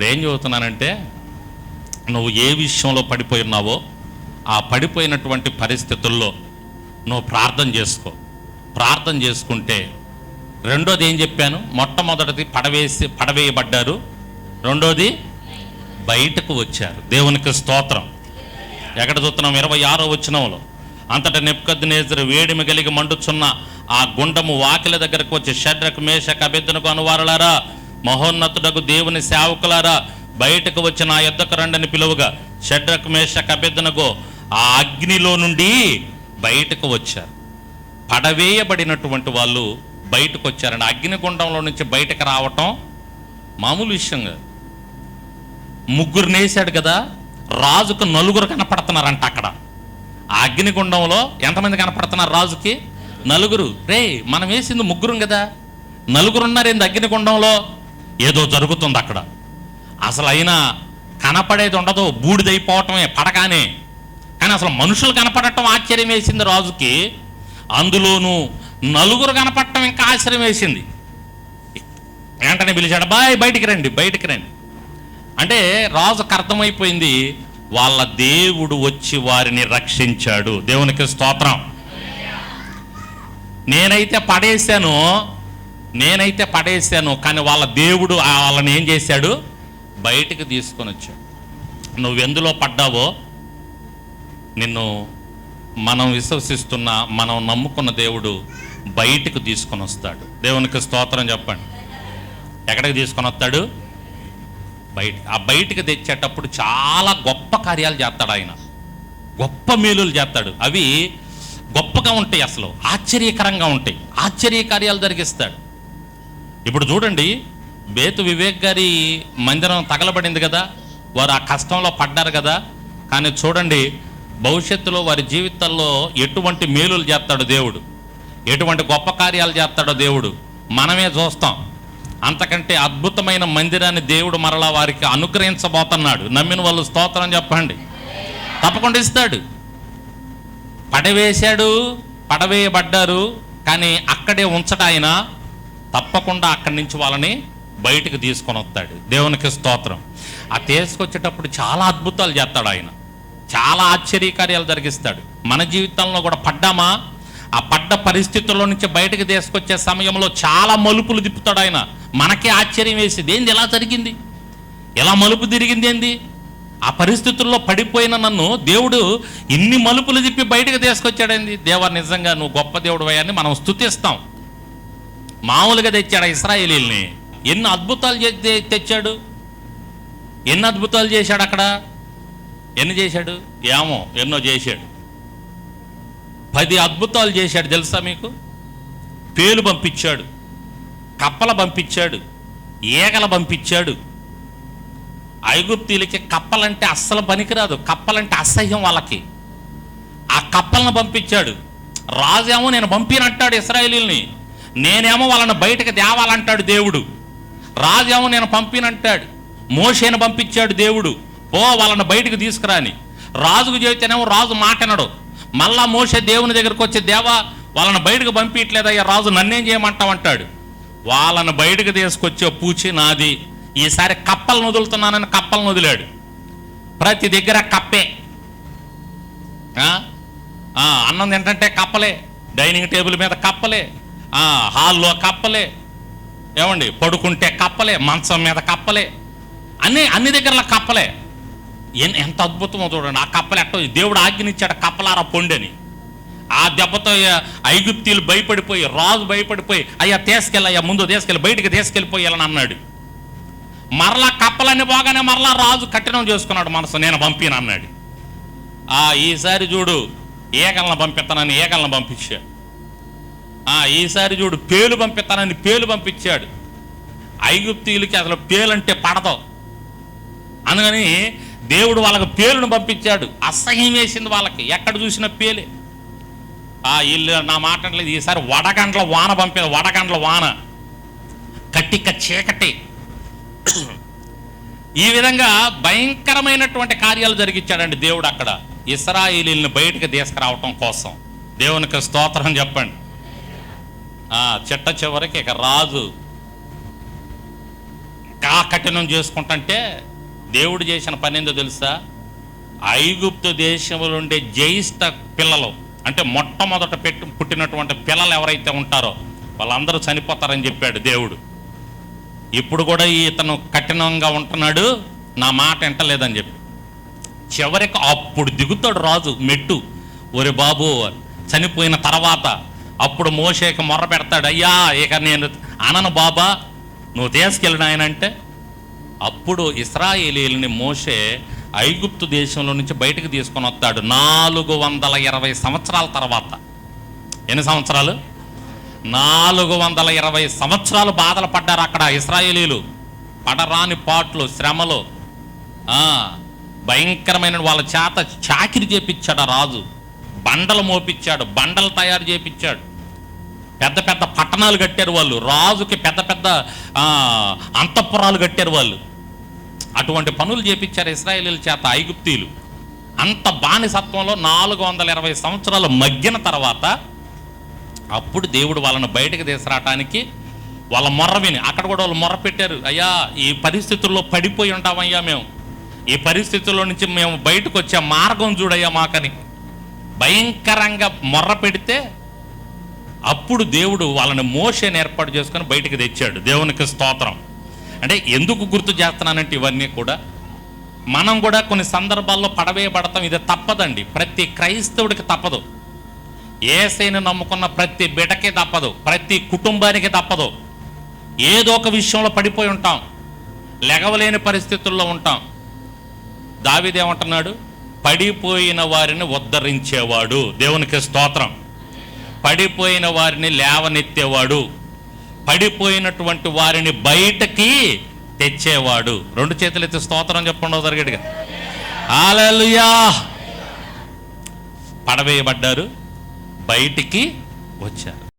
ఇప్పుడు ఏం చదువుతున్నానంటే నువ్వు ఏ విషయంలో పడిపోయి ఉన్నావో ఆ పడిపోయినటువంటి పరిస్థితుల్లో నువ్వు ప్రార్థన చేసుకో. ప్రార్థన చేసుకుంటే రెండోది ఏం చెప్పాను? మొట్టమొదటిది పడవేసి పడవేయబడ్డారు. రెండోది బయటకు వచ్చారు. దేవునికి స్తోత్రం. ఎక్కడ చూస్తున్నాం? ఇరవై ఆరో వచ్చినంలో అంతటా నెప్పుకొద్దు వేడిమి కలిగి మండుచున్న ఆ గుండము వాకిల దగ్గరకు వచ్చి షడ్రకు మేషకు అభ్యర్థనకు అనువారులారా? మహోన్నతుడకు దేవుని సేవకులారా బయటకు వచ్చిన ఆ యుద్ధకు రండని పిలువగా షడ్రక్ మేష కబెద్దనగో ఆ అగ్నిలో నుండి బయటకు వచ్చారు. పడవేయబడినటువంటి వాళ్ళు బయటకు వచ్చారండి. అగ్నిగుండంలో నుంచి బయటకు రావటం మామూలు విషయం ముగ్గురు నేసాడు కదా రాజుకు నలుగురు కనపడుతున్నారంట అక్కడ. ఆ అగ్నిగుండంలో ఎంతమంది కనపడుతున్నారు రాజుకి? నలుగురు. రే మనం వేసింది ముగ్గురం కదా. నలుగురు ఉన్నారేంది అగ్నిగుండంలో? ఏదో జరుగుతుంది అక్కడ. అసలు అయినా కనపడేది ఉండదు బూడిదైపోవటమే పడగానే. కానీ అసలు మనుషులు కనపడటం ఆశ్చర్యం వేసింది రాజుకి. అందులోనూ నలుగురు కనపడటం ఇంకా ఆశ్చర్యం వేసింది వెంటనే పిలిచాడు బాయ్ బయటికి రండి బయటికి రండి. అంటే రాజుకు అర్థమైపోయింది వాళ్ళ దేవుడు వచ్చి వారిని రక్షించాడు. దేవునికి స్తోత్రం. నేనైతే పడేశాను నేనైతే పడేసాను కానీ వాళ్ళ దేవుడు వాళ్ళని ఏం చేశాడు? బయటికి తీసుకొని వచ్చాడు. నువ్వు ఎందులో పడ్డావో నిన్ను మనం విశ్వసిస్తున్న మనం నమ్ముకున్న దేవుడు బయటికి తీసుకొని వస్తాడు. దేవునికి స్తోత్రం చెప్పండి. ఎక్కడికి తీసుకొని వస్తాడు? బయట ఆ బయటికి తెచ్చేటప్పుడు చాలా గొప్ప కార్యాలు చేస్తాడు ఆయన. గొప్ప మేలులు చేస్తాడు. అవి గొప్పగా ఉంటాయి అసలు. ఆశ్చర్యకరంగా ఉంటాయి. ఆశ్చర్య కార్యాలు జరిగిస్తాడు. ఇప్పుడు చూడండి బేతు వివేక్ గారి మందిరం తగలబడింది కదా వారు ఆ కష్టంలో పడ్డారు కదా. కానీ చూడండి భవిష్యత్తులో వారి జీవితాల్లో ఎటువంటి మేలులు చేస్తాడు దేవుడు. ఎటువంటి గొప్ప కార్యాలు చేస్తాడో దేవుడు. మనమే చూస్తాం. అంతకంటే అద్భుతమైన మందిరాన్ని దేవుడు మరలా వారికి అనుగ్రహించబోతున్నాడు. నమ్మిన వాళ్ళు స్తోత్రం చెప్పండి. తప్పకుండా ఇస్తాడు. పడవేశాడు పడవేయబడ్డారు కానీ అక్కడే ఉంచట ఆయన తప్పకుండా అక్కడి నుంచి వాళ్ళని బయటికి తీసుకొని వస్తాడు. దేవునికి స్తోత్రం. ఆ తీసుకొచ్చేటప్పుడు చాలా అద్భుతాలు చేస్తాడు ఆయన. చాలా ఆశ్చర్యకార్యాలు జరిగిస్తాడు. మన జీవితంలో కూడా పడ్డామా? ఆ పడ్డ పరిస్థితుల్లో నుంచి బయటకు తీసుకొచ్చే సమయంలో చాలా మలుపులు తిప్పుతాడు ఆయన. మనకే ఆశ్చర్యం వేసింది ఏంది ఎలా జరిగింది? ఎలా మలుపు తిరిగింది ఏంది? ఆ పరిస్థితుల్లో పడిపోయిన నన్ను దేవుడు ఇన్ని మలుపులు తిప్పి బయటకు తీసుకొచ్చాడండి దేవ నిజంగా నువ్వు గొప్ప దేవుడు అని మనం స్తుతిస్తాం. మామూలుగా తెచ్చాడు ఇస్రాయేలీల్ని? ఎన్ని అద్భుతాలు తెచ్చాడు? ఎన్ని అద్భుతాలు చేశాడు అక్కడ? ఎన్ని చేశాడు? ఏమో ఎన్నో చేశాడు. పది అద్భుతాలు చేశాడు తెలుసా మీకు? పేలు పంపించాడు కప్పల పంపించాడు ఈగల పంపించాడు. ఐగుప్తీలకి కప్పలంటే అస్సలు పనికిరాదు కప్పలంటే అసహ్యం వాళ్ళకి. ఆ కప్పలను పంపించాడు. రాజేమో నేను పంపినట్టాడు ఇస్రాయేలీల్ని. నేనేమో వాళ్ళని బయటకు తేవాలంటాడు దేవుడు. రాజేమో నేను పంపినంటాడు. మోషేను పంపించాడు దేవుడు. ఓ వాళ్ళని బయటకు తీసుకురాని. రాజుకు చెబితేనేమో రాజు మాటనడు. మళ్ళా మోసే దేవుని దగ్గరకు వచ్చి దేవా వాళ్ళని బయటకు పంపించలేదయ్యా రాజు నన్నేం చేయమంటావంటాడు. వాళ్ళని బయటకు తీసుకొచ్చే పూచి నాది. ఈసారి కప్పలను వదులుతున్నానని కప్పలను వదిలాడు ప్రతి దగ్గర కప్పే. అన్నం తింటంటే కప్పలే. డైనింగ్ టేబుల్ మీద కప్పలే. హాల్లో కప్పలే. ఏమండి పడుకుంటే కప్పలే మంచం మీద కప్పలే. అన్ని అన్ని దగ్గరలో కప్పలే. ఎంత అద్భుతమో చూడండి ఆ కప్పలు ఎట్ట దేవుడు ఆజ్ఞనిచ్చాడు కప్పలారా పొండని. ఆ దెబ్బతో ఐగుప్తీలు భయపడిపోయి రాజు భయపడిపోయి అయ్యా తీసుకెళ్ళయ్యా ముందు తీసుకెళ్ళి బయటికి తీసుకెళ్ళిపోయాలని అన్నాడు. మరలా కప్పలన్నీ పోగానే మరలా రాజు కఠినం చేసుకున్నాడు మనసు నేను పంపిన అన్నాడు. ఆ ఈసారి చూడు ఏగలను పంపిస్తానని ఏగలను పంపించాడు ఈసారి చూడు పేలు పంపిస్తానని పేలు పంపించాడు. ఐగుప్తీయులకి అసలు పేలంటే పడదు. అందుకని దేవుడు వాళ్ళకి పేలును పంపించాడు. అసహ్యం వేసింది వాళ్ళకి. ఎక్కడ చూసిన పేలే. ఆ వీళ్ళు నా మాట అనట్లేదు ఈసారి వడగండ్ల వాన పంపే వడగండ్ల వాన. కట్టిక చీకటి. ఈ విధంగా భయంకరమైనటువంటి కార్యాలు జరిగించాడండి దేవుడు అక్కడ. ఇస్రాయిలీల్ని బయటకు తీసుకురావటం కోసం. దేవునికి స్తోత్రం చెప్పండి. చిట్ట చివరికి ఇక రాజు ఇంకా కఠినం చేసుకుంటుంటే దేవుడు చేసిన పని ఏందో తెలుసా? ఐగుప్తు దేశంలో ఉండే జ్యేష్ఠ పిల్లలు అంటే మొట్టమొదట పెట్టి పుట్టినటువంటి పిల్లలు ఎవరైతే ఉంటారో వాళ్ళందరూ చనిపోతారని చెప్పాడు దేవుడు. ఇప్పుడు కూడా ఇతను కఠినంగా ఉంటున్నాడు నా మాట వింటలేదని చెప్పి. చివరికి అప్పుడు దిగుతాడు రాజు మెట్టు. ఒరే బాబు చనిపోయిన తర్వాత అప్పుడు మోషేకి మొర్ర పెడతాడు అయ్యా ఇక నేను అనను బాబా నువ్వు తీసుకెళ్ళిన ఆయన అంటే అప్పుడు ఇస్రాయేలీలని మోషే ఐగుప్తు దేశంలో నుంచి బయటకు తీసుకొని వస్తాడు నాలుగు వందల ఇరవై సంవత్సరాల తర్వాత. ఎన్ని సంవత్సరాలు? నాలుగు వందల ఇరవై సంవత్సరాలు బాధలు పడ్డారు అక్కడ ఇస్రాయేలీలు. పడరాని పాట్లు శ్రమలు భయంకరమైన వాళ్ళ చేత చాకిరి చేపించాడు ఆ రాజు. బండలు మోపించాడు బండలు తయారు చేపించాడు. పెద్ద పెద్ద పట్టణాలు కట్టారు వాళ్ళు. రాజుకి పెద్ద పెద్ద అంతఃపురాలు కట్టారు వాళ్ళు. అటువంటి పనులు చేపించారు ఇస్రాయేలీల చేత ఐగుప్తీలు అంత బానిసత్వంలో నాలుగు వందల ఇరవై సంవత్సరాలు మగ్గిన తర్వాత అప్పుడు దేవుడు వాళ్ళని బయటకు తీసుకురావటానికి వాళ్ళ మొర్ర విని అక్కడ కూడా వాళ్ళు మొర్ర పెట్టారు. అయ్యా ఈ పరిస్థితుల్లో పడిపోయి ఉంటామయ్యా మేము. ఈ పరిస్థితుల్లో నుంచి మేము బయటకు వచ్చే మార్గం చూడయ్యా మాకని. భయంకరంగా మొర్ర పెడితే అప్పుడు దేవుడు వాళ్ళని మోషన్ ఏర్పాటు చేసుకొని బయటకు తెచ్చాడు. దేవునికి స్తోత్రం. అంటే ఎందుకు గుర్తు చేస్తున్నానంటే ఇవన్నీ కూడా మనం కూడా కొన్ని సందర్భాల్లో పడవేయబడతాం ఇది తప్పదండి. ప్రతి క్రైస్తవుడికి తప్పదు. ఏసైని నమ్ముకున్న ప్రతి బిడకి తప్పదు. ప్రతి కుటుంబానికి తప్పదు. ఏదో ఒక విషయంలో పడిపోయి ఉంటాం. లెగవలేని పరిస్థితుల్లో ఉంటాం. దావిదేమంటున్నాడు? పడిపోయిన వారిని ఉద్ధరించేవాడు. దేవునికి స్తోత్రం. పడిపోయిన వారిని లేవనెత్తేవాడు. పడిపోయినటువంటి వారిని బయటకి తెచ్చేవాడు. రెండు చేతులు ఎత్తి స్తోత్రం చెప్పండి జరిగేట్టుగా ఆలలుయా పడవేయబడ్డారు. బయటికి వచ్చారు.